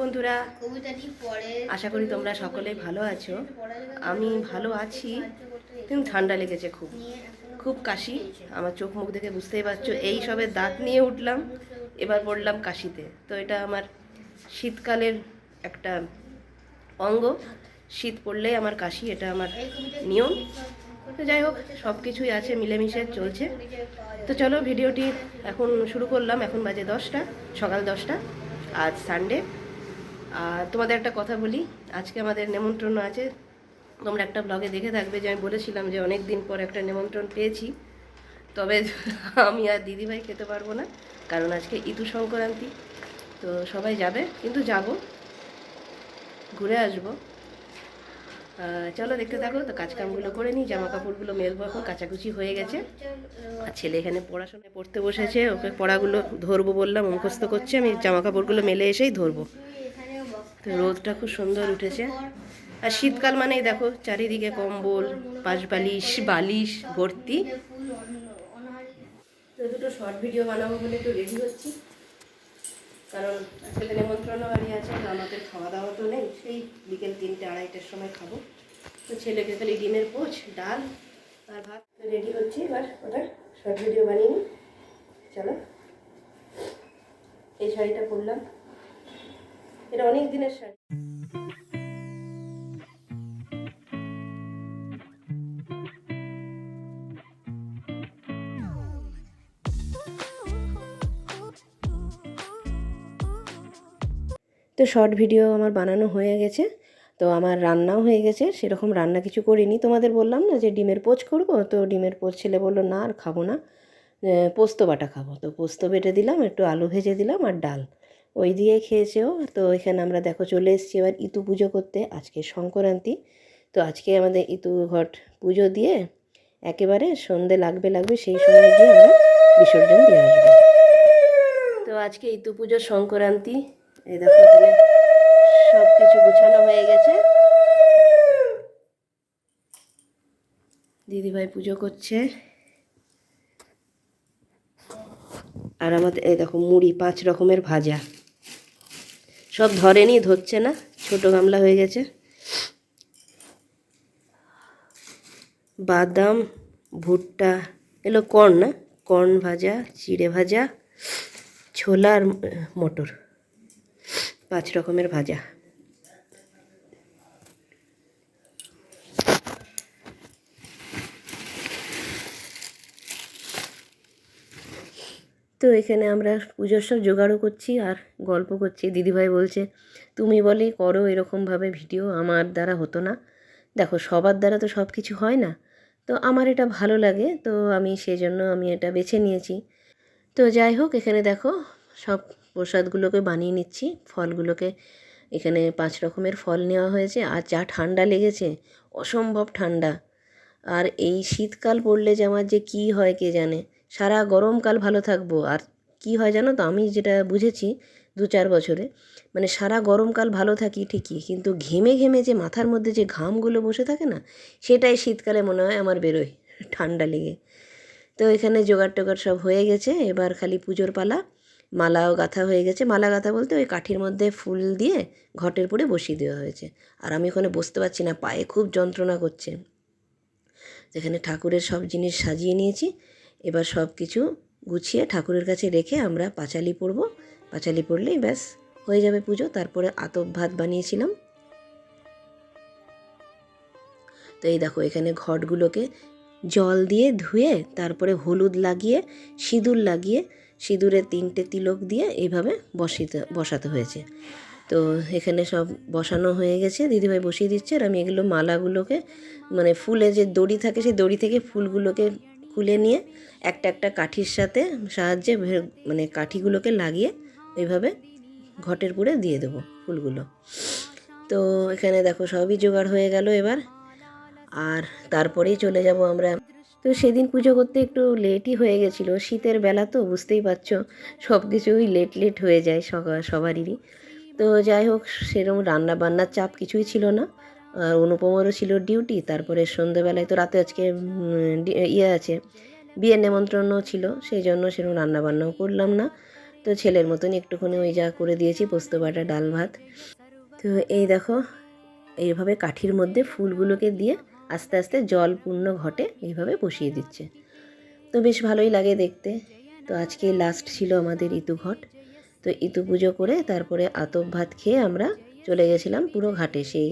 বন্ধুরা। আশা করি তোমরা সকলে ভালো আছো। আমি ভালো আছি, কিন্তু ঠান্ডা লেগেছে খুব। খুব কাশি। আমার চোখ মুখ দেখে বুঝতেই পারছ, এই সবে দাঁত নিয়ে উঠলাম, এবার পড়লাম কাশিতে। তো এটা আমার শীতকালের একটা অঙ্গ। শীত পড়লেই আমার কাশি, এটা আমার নিয়ম। তো যাই হোক, সব কিছুই আছে, মিলেমিশে চলছে। তো চলো, ভিডিওটি এখন শুরু করলাম, এখন বাজে দশটা, সকাল দশটা, আজ সানডে আর তোমাদের একটা কথা বলি, আজকে আমাদের নেমন্ত্রণ আছে। তোমরা একটা ব্লগে দেখে থাকবে যে আমি বলেছিলাম যে অনেক দিন পর একটা নেমন্ত্রণ পেয়েছি। তবে আমি আর দিদিভাই খেতে পারব না, কারণ আজকে ইতু সংক্রান্তি তো সবাই যাবে, কিন্তু যাব। ঘুরে আসব। চলো দেখতে থাকো, তো কাজকামগুলো করে নিই জামা কাপড়গুলো মেলবো এখন, কাচাকুচি হয়ে গেছে। আর ছেলে এখানে পড়াশোনায় পড়তে বসেছে, ওকে পড়াগুলো ধরবো বললাম, মুখস্থ করছে, আমি জামা কাপড়গুলো মেলে এসেই ধরবো। তো রোদটা খুব সুন্দর উঠেছে। আর শীতকাল মানেই দেখো, চারিদিকে কম্বল পাশ বালিশ বালিশ ভর্তি। তো দুটো শর্ট ভিডিও বানাবো বলে একটু রেডি হচ্ছি। কারণ আজকে নিমন্ত্রণও নেমন্ত্রণ বাড়ি আছে, তো আমাদের খাওয়া দাওয়া তো নেই, সেই বিকেল তিনটে, আড়াইটার সময় খাব। তো ছেলেকে খালি ডিমের পোচ, ডাল আর ভাত রেডি হচ্ছে এবার, ওটা শর্ট ভিডিও বানিয়ে নিই। চলো। এই শাড়িটা পরলাম। এটা অনেক দিনের শাড়ি। তো শর্ট ভিডিও আমার বানানো হয়ে গেছে। তো আমার রান্নাও হয়ে গেছে। সেরকম রান্না কিছু করিনি। তোমাদের বললাম না যে ডিমের পোচ করব? তো ডিমের পোচ ছেলে বলল, না, আর খাব না। পোস্ত বাটা খাব। তো পোস্ত বেটে দিলাম, একটু আলু ভেজে দিলাম আর ডাল। ওই দিয়ে খেয়েছেও। তো এখানে আমরা দেখো চলে এসেছি এবার ইতু পুজো করতে, আজকে সংক্রান্তি। তো আজকে আমাদের ইতু ঘট পুজো দিয়ে একেবারে সন্ধে লাগবে লাগবে, সেই সময় গিয়ে আমরা বিসর্জন দিয়ে আসব। তো আজকে ইতু পুজোর সংক্রান্তি। এই দেখো এখানে সব কিছু গুছানো হয়ে গেছে। দিদিভাই পুজো করছে। আর আমাদের এই দেখো মুড়ি পাঁচ রকমের ভাজা। সব ধরেনি, ধরছে না, ছোট গামলা হয়ে গেছে। বাদাম, ভুট্টা, এলো কর্ন না? কর্ন ভাজা, চিড়ে ভাজা ছোলা আর মটর। পাঁচ রকমের ভাজা। তো এখানে আমরা পুজোর সব জোগাড়ও করছি আর গল্প করছি। দিদিভাই বলছে, তুমি বলেই করো, এরকমভাবে ভিডিও আমার দ্বারা হতো না। দেখো, সবার দ্বারা তো সব কিছু হয় না। তো আমার এটা ভালো লাগে, তো আমি সেজন্য আমি এটা বেছে নিয়েছি। তো যাই হোক, এখানে দেখো, সব প্রসাদগুলোকে বানিয়ে নিচ্ছি। ফলগুলোকে এখানে পাঁচ রকমের ফল নেওয়া হয়েছে। আর যা ঠান্ডা লেগেছে, অসম্ভব ঠান্ডা। আর এই শীতকাল পড়লে যে আমার যে কী হয় কে জানে? সারা গরমকাল ভালো থাকব। আর কি হয় জানো তো? আমি যেটা বুঝেছি দু চার বছরে মানে সারা গরমকাল ভালো থাকি ঠিকই, কিন্তু ঘেমে ঘেমে যে মাথার মধ্যে যে ঘামগুলো বসে থাকে না, সেটাই শীতকালে মনে হয় আমার বেরোয়, ঠান্ডা লেগে। তো এখানে জোগাড় টোগাড় সব হয়ে গেছে। এবার খালি পুজোর পালা। মালাও গাঁথা হয়ে গেছে। মালা গাঁথা বলতে ওই কাঠির মধ্যে ফুল দিয়ে ঘটের পরে বসিয়ে দেওয়া হয়েছে। আর আমি ওখানে বসতে পারছি না, পায়ে খুব যন্ত্রণা করছে। যেখানে ঠাকুরের সব জিনিস সাজিয়ে নিয়েছি, এবার সব কিছু গুছিয়ে ঠাকুরের কাছে রেখে আমরা পাঁচালি পরব। পাঁচালি পড়লেই ব্যাস, হয়ে যাবে পুজো। তারপরে আতপ ভাত বানিয়েছিলাম। তো এই দেখো, এখানে ঘটগুলোকে জল দিয়ে ধুয়ে, তারপরে হলুদ লাগিয়ে, সিঁদুর লাগিয়ে সিঁদুরে তিনটে তিলক দিয়ে এইভাবে বসিতে, বসাতে হয়েছে। তো এখানে সব বসানো হয়ে গেছে। দিদিভাই বসিয়ে দিচ্ছে আর আমি এগুলো মালাগুলোকে মানে ফুলে যে দড়ি থাকে, সেই দড়ি থেকে ফুলগুলোকে খুলে নিয়ে একটা একটা কাঠির সাথে সাহায্যে মানে কাঠিগুলোকে লাগিয়ে এইভাবে ঘটের পুরে দিয়ে দেবো ফুলগুলো। তো এখানে দেখো সবই জোগাড় হয়ে গেল এবার। আর তারপরেই চলে যাব আমরা তো সেদিন পুজো করতে একটু লেটই হয়ে গেছিল। শীতের বেলা তো, বুঝতেই পারছ? সব কিছুই লেট লেট হয়ে যায় সবারই। তো যাই হোক সেরকম রান্না বান্নার চাপ কিছুই ছিল না। আর অনুপমারও ছিল ডিউটি তারপরে সন্ধ্যেবেলায় তো রাতে আজকে ইয়ে আছে, বিয়ের নেমন্ত্রণও ছিল সেই জন্য সেরকম রান্নাবান্নাও করলাম না। তো ছেলের মতন একটুখানি ওই যা করে দিয়েছি, পোস্ত বাটা, ডাল ভাত। তো এই দেখো, এইভাবে কাঠির মধ্যে ফুলগুলোকে দিয়ে আস্তে আস্তে জল পূর্ণ ঘটে এইভাবে বসিয়ে দিচ্ছে। তো বেশ ভালোই লাগে দেখতে। তো আজকে লাস্ট ছিল আমাদের ইতু ঘট। তো ইতু পুজো করে তারপরে আতপ ভাত খেয়ে আমরা চলে গেছিলাম পুরো ঘাটে। সেই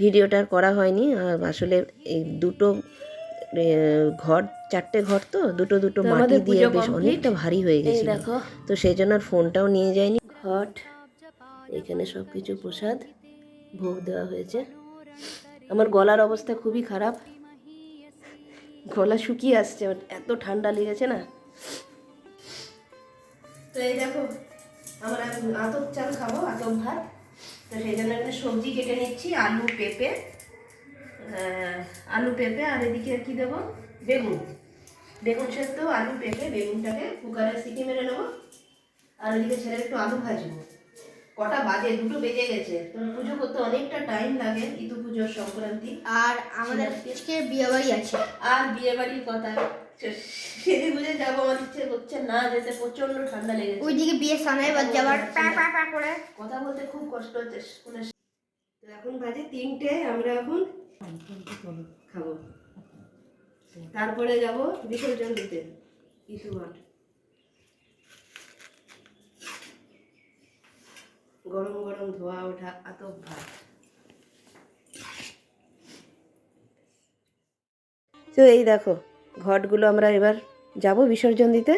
ভিডিওটা আর করা হয়নি। আর আসলে এই দুটো ঘর চারটে ঘর তো দুটো দুটো মাটি দিয়ে বেশ অনেকটা ভারী হয়ে গেছে দেখো। তো সেই জন্য আর ফোনটাও নিয়ে যায়নি। ঘট এখানে সব কিছু প্রসাদ ভোগ দেওয়া হয়েছে। আমার গলার অবস্থা খুবই খারাপ। গলা শুকিয়ে আসছে এত ঠান্ডা লেগেছে না। তো এই দেখো, আমার আতপ চাল খাব, আতপ ভাত। তো সেই জন্য একটা সবজি কেটে নিচ্ছি, আলু, পেঁপে আলু, পেঁপে, আর এদিকে আর কি দেবো? বেগুন। বেগুন সেদ্ধ, আলু, পেঁপে, বেগুনটাকে কুকারে সিটি মেরে নেব। আর এদিকে ছেলে একটু আলু ভাজবো। কটা বাজে দুটো বেজে গেছে। পুজো করতে অনেকটা টাইম লাগে ইতু পুজোর সংক্রান্তি। আর আমাদের আজকে বিয়ে বাড়ি আছে। আর বিয়ে বাড়ির কথা সেদিন বুঝে যাব আমার ইচ্ছে করছে না যেতে প্রচণ্ড ঠান্ডা লেগেছে। ওইদিকে বিয়ে সামনে পা পা পা করে। কথা বলতে খুব কষ্ট হচ্ছে শুনে তো এখন বাজে তিনটে আমরা এখন খাব। তারপরে যাব বিসর্জন দিতে ইসু মাঠ। গরম গরম ধোয়া ওঠা আতপ ভাত তো এই দেখো, ঘটগুলো আমরা এবার যাব বিসর্জন দিতে।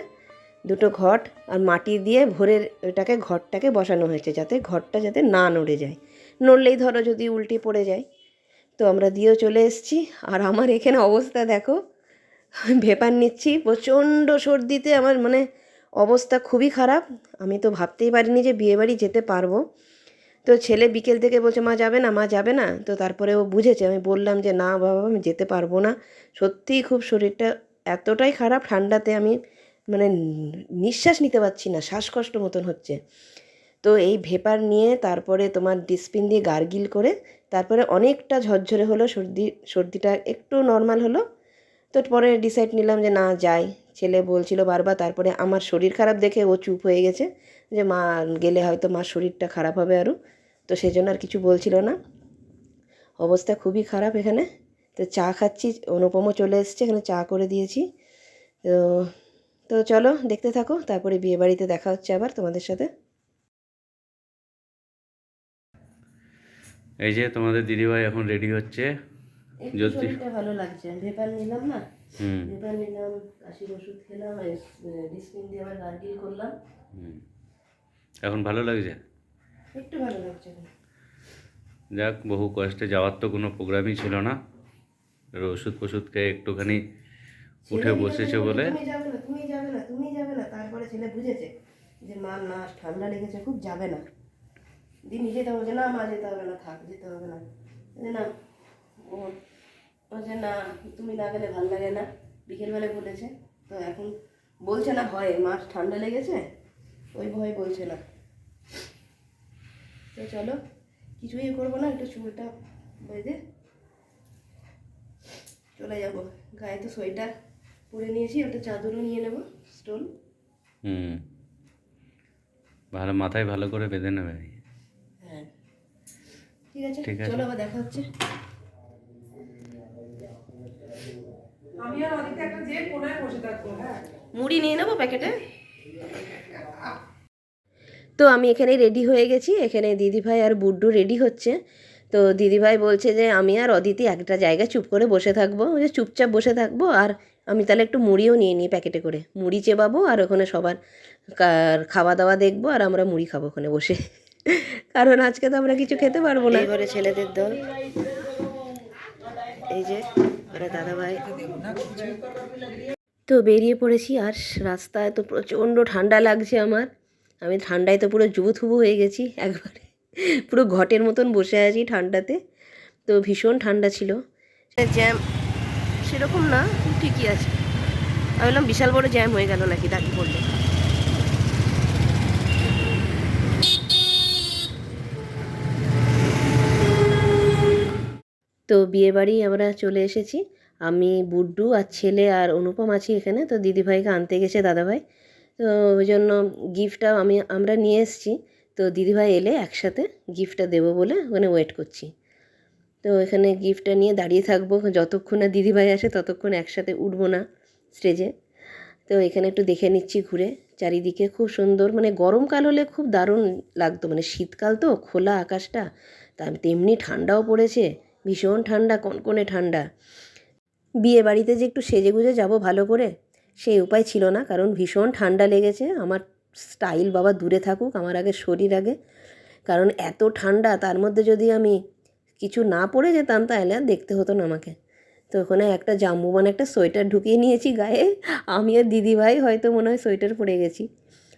দুটো ঘট আর মাটি দিয়ে ভোরের ওটাকে ঘরটাকে বসানো হয়েছে যাতে ঘরটা যাতে না নড়ে যায়। নড়লেই ধরো যদি উল্টে পড়ে যায়। তো আমরা দিয়েও চলে এসেছি। আর আমার এখানে অবস্থা দেখো, ভেপার নিচ্ছি। প্রচণ্ড সর্দিতে আমার মানে অবস্থা খুবই খারাপ। আমি তো ভাবতেই পারিনি যে বিয়েবাড়ি যেতে পারব। তো ছেলে বিকেল থেকে বলছে, মা যাবে না, মা যাবে না। তো তারপরে ও বুঝেছে। আমি বললাম যে, না বাবা, আমি যেতে পারব না। সত্যিই খুব শরীরটা এতটাই খারাপ, ঠান্ডাতে আমি মানে নিঃশ্বাস নিতে পারছি না, শ্বাসকষ্ট মতন হচ্ছে। তো এই ভেপার নিয়ে তারপরে তোমার ডিসপিন দিয়ে গার্গিল করে তারপরে অনেকটা ঝরঝরে হলো, সর্দি, সর্দিটা একটু নর্মাল হলো। তো পরে ডিসাইড নিলাম যে, না, যাই। ছেলে বলছিল বারবার তারপরে আমার শরীর খারাপ দেখে ও চুপ হয়ে গেছে যে মা গেলে হয়তো মার শরীরটা খারাপ হবে আরও তো সেই জন্য আর কিছু বলছিল না। অবস্থা খুবই খারাপ এখানে। তো চা খাচ্ছি অনুপমও চলে এসছে এখানে চা করে দিয়েছি। তো তো চলো দেখতে থাকো তারপরে বিয়ে বাড়িতে দেখা হচ্ছে আবার তোমাদের সাথে। এই যে তোমাদের দিদিভাই এখন রেডি হচ্ছে। ভালো লাগছে। ভেপার নিলাম না? হুম। ভেপার নিলাম কাশির ওষুধ খেলাম ডিসপিন দিয়ে আবার গার্গিল করলাম। হুম। এখন ভালো লাগছে? একটু ভালো লাগছে। যাক বহু কষ্টে যাওয়ার তো কোনো প্রোগ্রামই ছিল না। ওষুধ ফষুধ খেয়ে একটুখানি উঠে বসেছে বলে তুমি যাবে না তুমি যাবে না তুমি যাবে না। তারপরে ছেলে বুঝেছে যে মা না ঠান্ডা লেগেছে খুব যাবে না। দিয়ে নিজে তো বলছে না মা যেতে হবে না থাক যেতে হবে না। না ও বলছে না তুমি না গেলে ভালো লাগে না বিকেলবেলা বলেছে। তো এখন বলছে না ভয়ে মা ঠান্ডা লেগেছে ওই ভয় বলছে না। তো চলো কিছুই করব না একটু চুলটা বেঁধে চলে যাব। গায়ে তো সোয়েটার পরে নিয়েছি একটা চাদরও নিয়ে নেব স্টোন। হুম। ভালো মাথায় ভালো করে বেঁধে নেবে। হ্যাঁ। ঠিক আছে। চলো আবার দেখা হচ্ছে। মুড়ি নিয়ে নেব প্যাকেটে? তো আমি এখানে রেডি হয়ে গেছি। এখানে দিদিভাই আর বুড্ডু রেডি হচ্ছে। তো দিদিভাই বলছে যে আমি আর অদিতি একটা জায়গায় চুপ করে বসে থাকব। যে চুপচাপ বসে থাকব। আর আমি তাহলে একটু মুড়িও নিয়ে নিই প্যাকেটে করে। মুড়ি চেবাবো আর ওখানে সবার খাওয়া দাওয়া দেখব আর আমরা মুড়ি খাব ওখানে বসে। কারণ আজকে তো আমরা কিছু খেতে পারব না। এবারে ছেলেদের দল। এই যে ওরা দাদাভাই। তো বেরিয়ে পড়েছি আর রাস্তায় তো প্রচণ্ড ঠান্ডা লাগছে আমার। আমি ঠান্ডায় তো পুরো জুবুথুবু হয়ে গেছি একবারে। পুরো ঘটের মতন বসে আছি ঠান্ডাতে। তো ভীষণ ঠান্ডা ছিল। জ্যাম সেরকম না, ঠিকই আছে। আমি বললাম বিশাল বড় জ্যাম হয়ে গেল নাকি দাঁড়িয়ে পড়লে? তো বিয়েবাড়ি আমরা চলে এসেছি। আমি, বুড্ডু আর ছেলে আর অনুপম আছি এখানে। তো দিদিভাইকে আনতে গেছে দাদাভাই। তো ওই জন্য গিফটটাও আমি, আমরা নিয়ে এসেছি। তো দিদিভাই এলে একসাথে গিফটটা দেবো বলে ওখানে ওয়েট করছি। তো এখানে গিফটটা নিয়ে দাঁড়িয়ে থাকব। যতক্ষণ না দিদিভাই আসে ততক্ষণ একসাথে উঠবো না স্টেজে। তো এখানে একটু দেখে নিচ্ছি ঘুরে। চারিদিকে খুব সুন্দর মানে গরমকাল হলে খুব দারুণ লাগতো। মানে শীতকাল তো, খোলা আকাশটা। তা তেমনি ঠান্ডাও পড়েছে। ভীষণ ঠান্ডা কনকনে ঠান্ডা। বিয়ে বাড়িতে যে একটু সেজে গুজে যাব ভালো করে সেই উপায় ছিল না কারণ ভীষণ ঠান্ডা লেগেছে। আমার স্টাইল বাবা দূরে থাকুক আমার আগে শরীর আগে। কারণ এত ঠান্ডা তার মধ্যে যদি আমি কিছু না পরে যেতাম তাহলে আর দেখতে হতো না আমাকে। তো ওখানে একটা জাম্বুবান একটা সোয়েটার ঢুকিয়ে নিয়েছি গায়ে। আমি আর দিদিভাই হয়তো মনে হয় সোয়েটার পরে গেছি।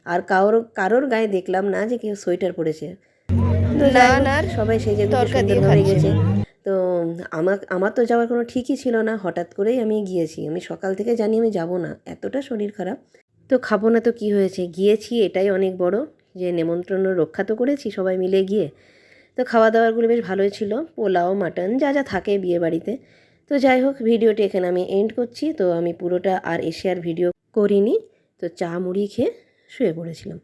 আর কারোর কারোর গায়ে দেখলাম না যে কেউ সোয়েটার পরেছে। সবাই দিয়ে সুন্দরভাবে গেছে। তো আমার আমার তো যাওয়ার কোনো ঠিকই ছিল না। হঠাৎ করেই আমি গিয়েছি। আমি সকাল থেকে জানি আমি যাব না। এতটা শরীর খারাপ। তো খাব না তো কি হয়েছে? গিয়েছি, এটাই অনেক বড় যে নেমন্ত্রণ রক্ষা তো করেছি সবাই মিলে গিয়ে। তো খাওয়া দাওয়ারগুলো বেশ ভালোই ছিল। পোলাও, মাটন, যা যা থাকে বিয়ে বাড়িতে তো যাই হোক, ভিডিওটি এখানে আমি এন্ড করছি। তো আমি পুরোটা আর এসে আর ভিডিও করিনি। তো চা মুড়ি খেয়ে শুয়ে পড়েছিলাম।